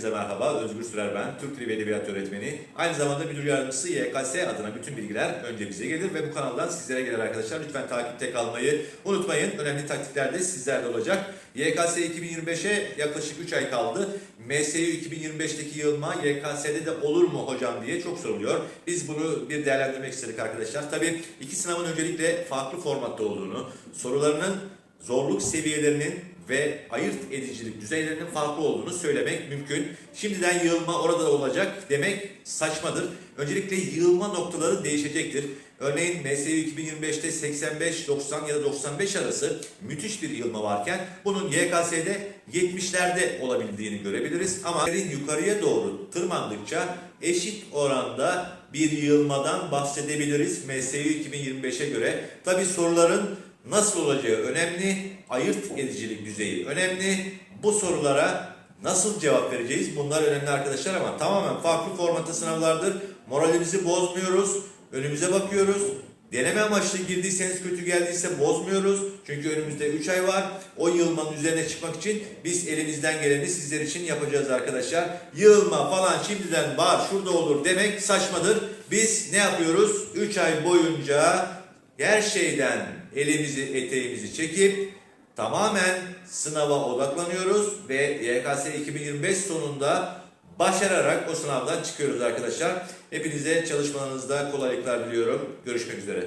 Hepinize merhaba. Özgür Sürer ben. Türk Dili ve Edebiyat Öğretmeni. Aynı zamanda müdür yardımcısı YKS adına bütün bilgiler önce bize gelir ve bu kanaldan sizlere gelir arkadaşlar. Lütfen takipte kalmayı unutmayın. Önemli taktikler de sizlerde olacak. YKS 2025'e yaklaşık 3 ay kaldı. MSU 2025'teki yığılma YKS'de de olur mu hocam diye çok soruluyor. Biz bunu bir değerlendirmek istedik arkadaşlar. Tabii iki sınavın öncelikle farklı formatta olduğunu, sorularının zorluk seviyelerinin ve ayırt edicilik düzeylerinin farklı olduğunu söylemek mümkün. Şimdiden yığılma orada da olacak demek saçmadır. Öncelikle yığılma noktaları değişecektir. Örneğin MSU 2025'te 85-90 ya da 95 arası müthiş bir yığılma varken bunun YKS'de 70'lerde olabildiğini görebiliriz. Ama yukarıya doğru tırmandıkça eşit oranda bir yığılmadan bahsedebiliriz MSU 2025'e göre. Tabi soruların nasıl olacağı önemli, ayırt edicilik düzeyi önemli. Bu sorulara nasıl cevap vereceğiz? Bunlar önemli arkadaşlar ama tamamen farklı formatta sınavlardır. Moralimizi bozmuyoruz, önümüze bakıyoruz. Deneme amaçlı girdiyseniz kötü geldiyse bozmuyoruz. Çünkü önümüzde 3 ay var. O yığılmanın üzerine çıkmak için biz elimizden geleni sizler için yapacağız arkadaşlar. Yığılma falan şimdiden var şurada olur demek saçmadır. Biz ne yapıyoruz? 3 ay boyunca her şeyden elimizi eteğimizi çekip tamamen sınava odaklanıyoruz ve YKS 2025 sonunda başararak o sınavdan çıkıyoruz arkadaşlar. Hepinize çalışmalarınızda kolaylıklar diliyorum. Görüşmek üzere.